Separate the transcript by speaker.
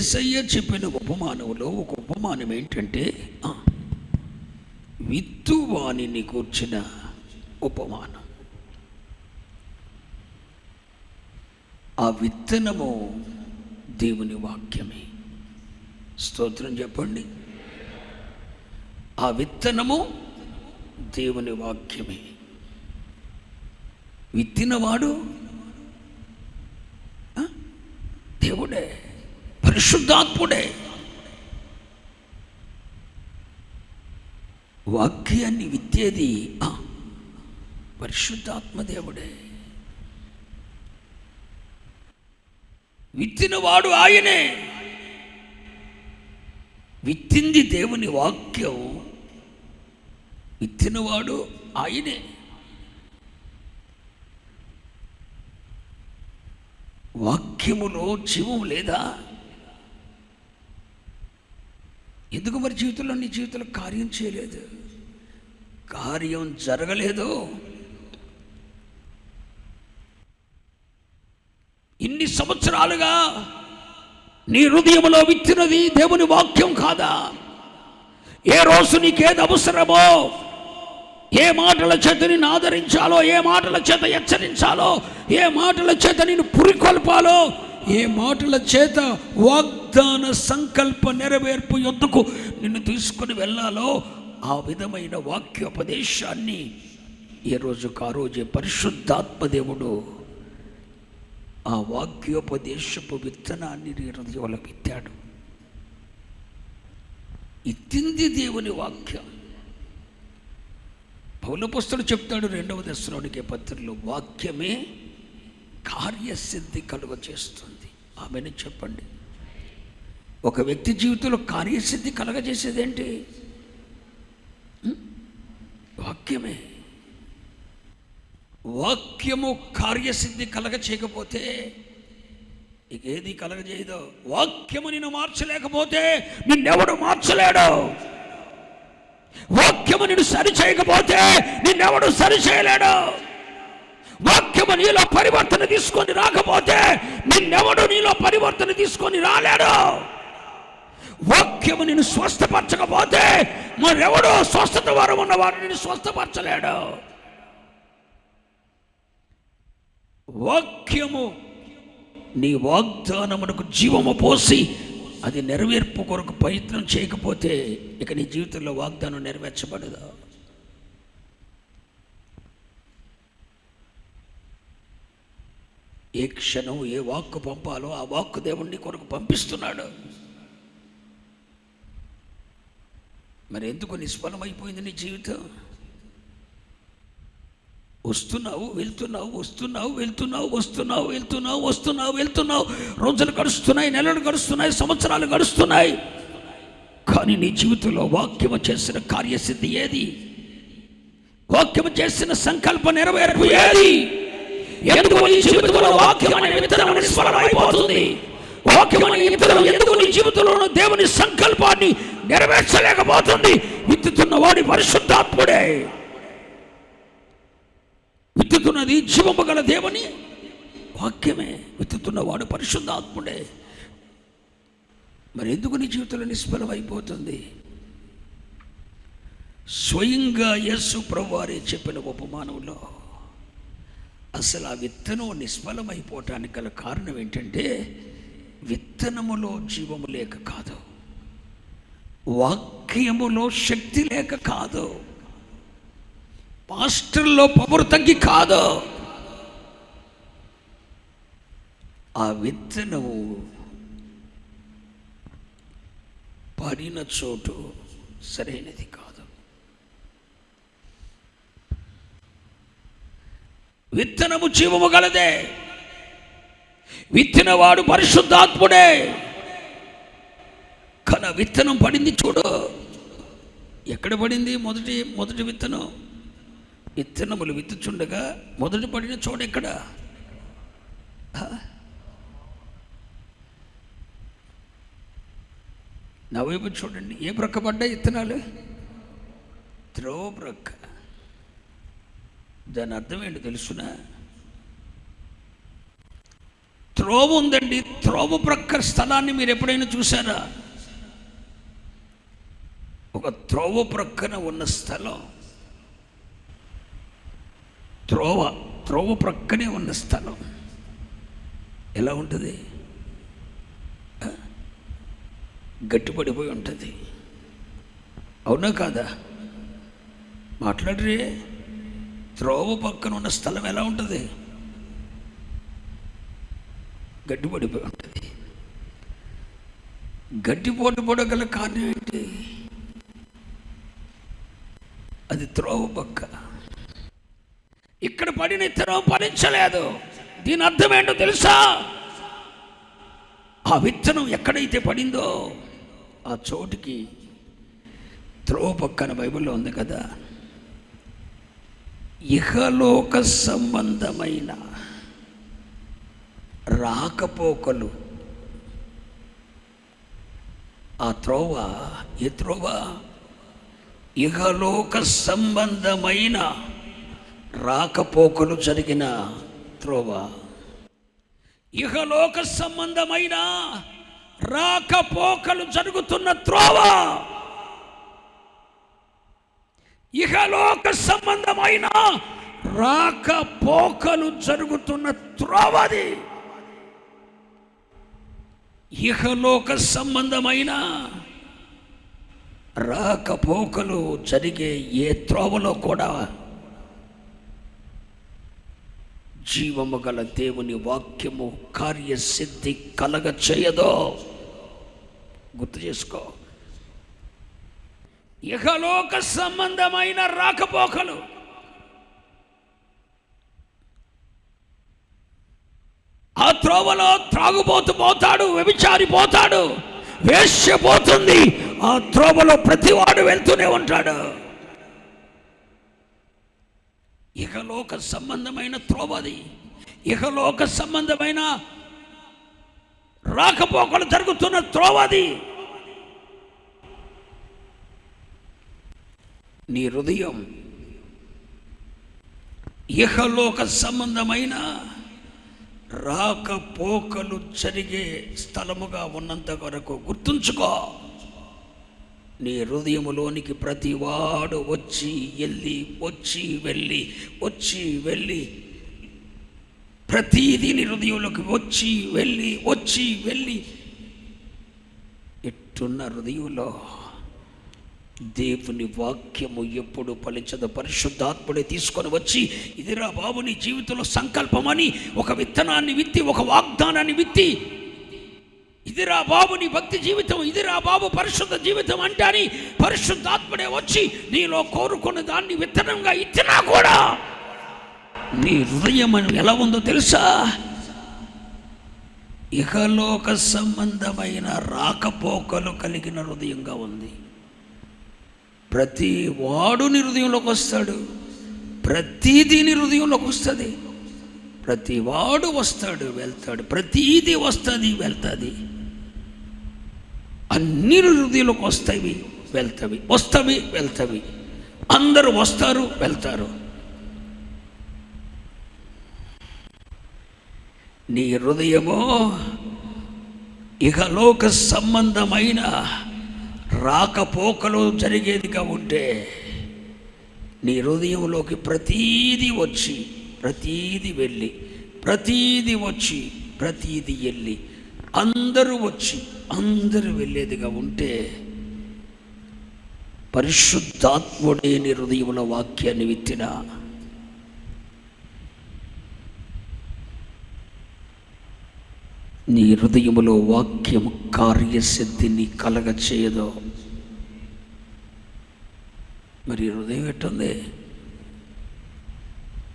Speaker 1: ఏసయ్య చెప్పిన ఉపమానంలో ఒక ఉపమానం ఏంటంటే ఆ, విత్తువాణిని కూర్చిన ఉపమానం. ఆ విత్తనము దేవుని వాక్యమే. స్తోత్రం చెప్పండి. ఆ విత్తనము దేవుని వాక్యమే. విత్తినవాడు ఆ, దేవుడే. పరిశుద్ధాత్ముడే. వాక్యాన్ని విత్తేది పరిశుద్ధాత్మదేవుడే పరిశుద్ధాత్మ దేవుడే. విత్తినవాడు ఆయనే. విత్తింది దేవుని వాక్యం. విత్తినవాడు ఆయనే. వాక్యములో జీవం లేదా? ఎందుకు మరి జీవితంలో నీ జీవితంలో కార్యం చేయలేదు? కార్యం జరగలేదు. ఇన్ని సంవత్సరాలుగా నీ హృదయంలో విత్తినది దేవుని వాక్యం కాదా? ఏ రోజు నీకేది అవసరమో ఏ మాటల చేత నిన్ను ఆదరించాలో ఏ మాటల చేత హెచ్చరించాలో ఏ మాటల చేత నేను పురికొల్పాలో ఏ మాటల చేత వాగ్దాన సంకల్ప నెరవేర్పు యొద్దకు నిన్ను తీసుకుని వెళ్ళాలో ఆ విధమైన వాక్యోపదేశాన్ని ఏ రోజుకు ఆ రోజే పరిశుద్ధాత్మ దేవుడు ఆ వాక్యోపదేశపు విత్తనాన్ని హృదయంలో విత్తాడు. ఇత్తింది దేవుని వాక్యం. పౌలపుస్తుడు చెప్తాడు రెండవ దశలోనికి పత్రికలో వాక్యమే కార్యసిద్ధి కలుగ చేస్తుంది ఆమెను చెప్పండి. ఒక వ్యక్తి జీవితంలో కార్యసిద్ధి కలగజేసేదేంటి? వాక్యమే. వాక్యము కార్యసిద్ధి కలగ చేయకపోతే ఇక ఏది కలగజేయదో? వాక్యము నిన్ను మార్చలేకపోతే నిన్నెవడు మార్చలేడు. వాక్యము నిన్ను సరి చేయకపోతే నిన్నెవడు సరి చేయలేడు వాక్యము నీలో పరివర్తన తీసుకొని రాకపోతే నిన్నెవడు నీలో పరివర్తన తీసుకొని రాలేడు. వాక్యము నిన్ను స్వస్థపరచకపోతే మరెవడో స్వస్థత వరం ఉన్నవాడు నిన్ను స్వస్థపరచలేడు. వాక్యము నీ వాగ్దానమునకు జీవము పోసి అది నెరవేర్పు కొరకు ప్రయత్నం చేయకపోతే ఇక నీ జీవితంలో వాగ్దానం నెరవేర్చబడదు. ఏ క్షణం ఏ వాక్కు పంపాలో ఆ వాక్కు దేవుణ్ణి కొరకు పంపిస్తున్నాడు. మరి ఎందుకు నిష్ఫలమైపోయింది నీ జీవితం? వస్తున్నావు వెళ్తున్నావు వస్తున్నావు వెళ్తున్నావు వస్తున్నావు వెళ్తున్నావు వస్తున్నావు వెళ్తున్నావు. రోజులు గడుస్తున్నాయి నెలలు గడుస్తున్నాయి సంవత్సరాలు గడుస్తున్నాయి. కానీ నీ జీవితంలో వాక్యము చేసిన కార్యసిద్ధి ఏది? వాక్యము చేసిన సంకల్ప నెరవేర్పు ఏది? ఎందుకు నీ జీవితంలో వాక్యం అనే విత్తనం నిష్ఫలమైపోతుంది? వాక్యం అనే విత్తనం ఎందుకు నీ జీవితంలో దేవుని సంకల్పాన్ని నెరవేర్చలేకపోతుంది. విత్తుతున్న వాడి పరిశుద్ధాత్ముడే. విత్తుతున్నది జీవము గల దేవుని వాక్యమే. విత్తుతున్న వాడు పరిశుద్ధాత్ముడే. మరి ఎందుకు నీ జీవితంలో నిష్ఫలమైపోతుంది? స్వయంగా యేసు ప్రభువారే చెప్పిన ఉపమానంలో అసలు ఆ విత్తనం నిష్ఫలమైపోవటానికి గల కారణం ఏంటంటే విత్తనములో జీవము లేక కాదు. వాక్యములో శక్తి లేక కాదు. పాస్టర్లో పవర్ తగ్గి కాదు. ఆ విత్తనము పడిన చోటు సరైనది కాదు. విత్తనము జీవము గలదే. విత్తినవాడు పరిశుద్ధాత్ముడే. కానీ విత్తనం పడింది చూడు. ఎక్కడ పడింది మొదటి మొదటి విత్తనం? విత్తనములు విత్తుచుండగా మొదటి పడిన చోట ఎక్కడ? నా వైపు చూడండి. ఏ ప్రక్క పడ్డాయి విత్తనాలు? త్రో ప్రక్క. దాని అర్థం ఏంటి తెలుసునా? త్రోవ ఉందండి. త్రోవ ప్రక్క స్థలాన్ని మీరు ఎప్పుడైనా చూసారా ఒక త్రోవ ప్రక్కన ఉన్న స్థలం. త్రోవ త్రోవ ప్రక్కనే ఉన్న స్థలం. ఎలా ఉంటుంది? గట్టిపడిపోయి ఉంటుంది. అవునా కాదా? మాట్లాడరే. త్రోవ పక్కన ఉన్న స్థలం ఎలా ఉంటుంది? గడ్డిపడిపోయి ఉంటుంది. గడ్డిపోటు పడగల కారణం ఏంటి? అది త్రోవ బొక్క. ఇక్కడ పడిన ఇత్తనం ఫలించలేదు దీని అర్థం ఏంటో తెలుసా? ఆ విత్తనం ఎక్కడైతే పడిందో ఆ చోటుకి త్రోవ పక్కన బైబిల్లో ఉంది కదా. ఇహలోక సంబంధమైన రాకపోకలు. ఆ త్రోవ ఏ త్రోవ? ఇహలోక సంబంధమైన రాకపోకలు జరిగిన త్రోవ. ఇహలోక సంబంధమైన రాకపోకలు జరుగుతున్న త్రోవ. ఇహలోక సంబంధమైన రాకపోకలు జరుగుతున్న త్రోవది ఇహలోక సంబంధమైన రాకపోకలు జరిగే ఏ త్రోవలో కూడా జీవము గల దేవుని వాక్యము కార్యసిద్ధి కలగ చేయదో గుర్తు చేసుకో. ఇహలోక సంబంధమైన రాకపోకలు ఆ త్రోవలో త్రాగుబోతు పోతాడు వ్యభిచారి పోతాడు వేశ్య పోతుంది ఆ త్రోవలో ప్రతివాడు వెళ్తూనే ఉంటాడు. ఇహలోక సంబంధమైన త్రోవది ఇహలోక సంబంధమైన రాకపోకలు జరుగుతున్న త్రోవది నీ హృదయం ఇహలోక సంబంధమైన రాకపోకలు జరిగే స్థలముగా ఉన్నంత వరకు గుర్తుంచుకో. నీ హృదయములోనికి ప్రతివాడు వచ్చి వెళ్ళి వచ్చి వెళ్ళి వచ్చి వెళ్ళి ప్రతీది నీ హృదయంలోకి వచ్చి వెళ్ళి వచ్చి వెళ్ళి. ఎట్టున్న హృదయంలో దేవుని వాక్యము ఎప్పుడు ఫలించదు. పరిశుద్ధాత్ముడే తీసుకొని వచ్చి ఇదిరా బాబు నీ జీవితంలో సంకల్పమని ఒక విత్తనాన్ని విత్తి ఒక వాగ్దానాన్ని విత్తి ఇదిరా బాబు నీ భక్తి జీవితం ఇదిరా బాబు పరిశుద్ధ జీవితం అంటే అని పరిశుద్ధాత్మడే వచ్చి నీలో కోరుకున్న దాన్ని విత్తనంగా ఇచ్చినా కూడా నీ హృదయం ఎలా ఉందో తెలుసా? ఇహలోక సంబంధమైన రాకపోకలు కలిగిన హృదయంగా ఉంది. ప్రతి వాడు నీ హృదయంలోకి వస్తాడు. ప్రతిదీ నీ హృదయంలోకి వస్తుంది. ప్రతి వాడు వస్తాడు వెళ్తాడు. ప్రతీది వస్తుంది వెళ్తుంది. అన్ని హృదయంలోకి వస్తాయి వెళ్తవి వస్తవి వెళ్తవి అందరూ వస్తారు వెళ్తారు. నీ హృదయమో ఇహలోక సంబంధమైన రాకపోకలు జరిగేదిగా ఉంటే నీ హృదయంలోకి ప్రతీది వచ్చి ప్రతీది వెళ్ళి ప్రతీది వచ్చి ప్రతీది వెళ్ళి అందరూ వచ్చి అందరూ వెళ్ళేదిగా ఉంటే పరిశుద్ధాత్ముడే హృదయముల వాక్యాన్ని విత్తిన నీ హృదయములో వాక్యం కార్యసిద్ధిని కలగ చేయదో మరి హృదయం ఎట్టుంది?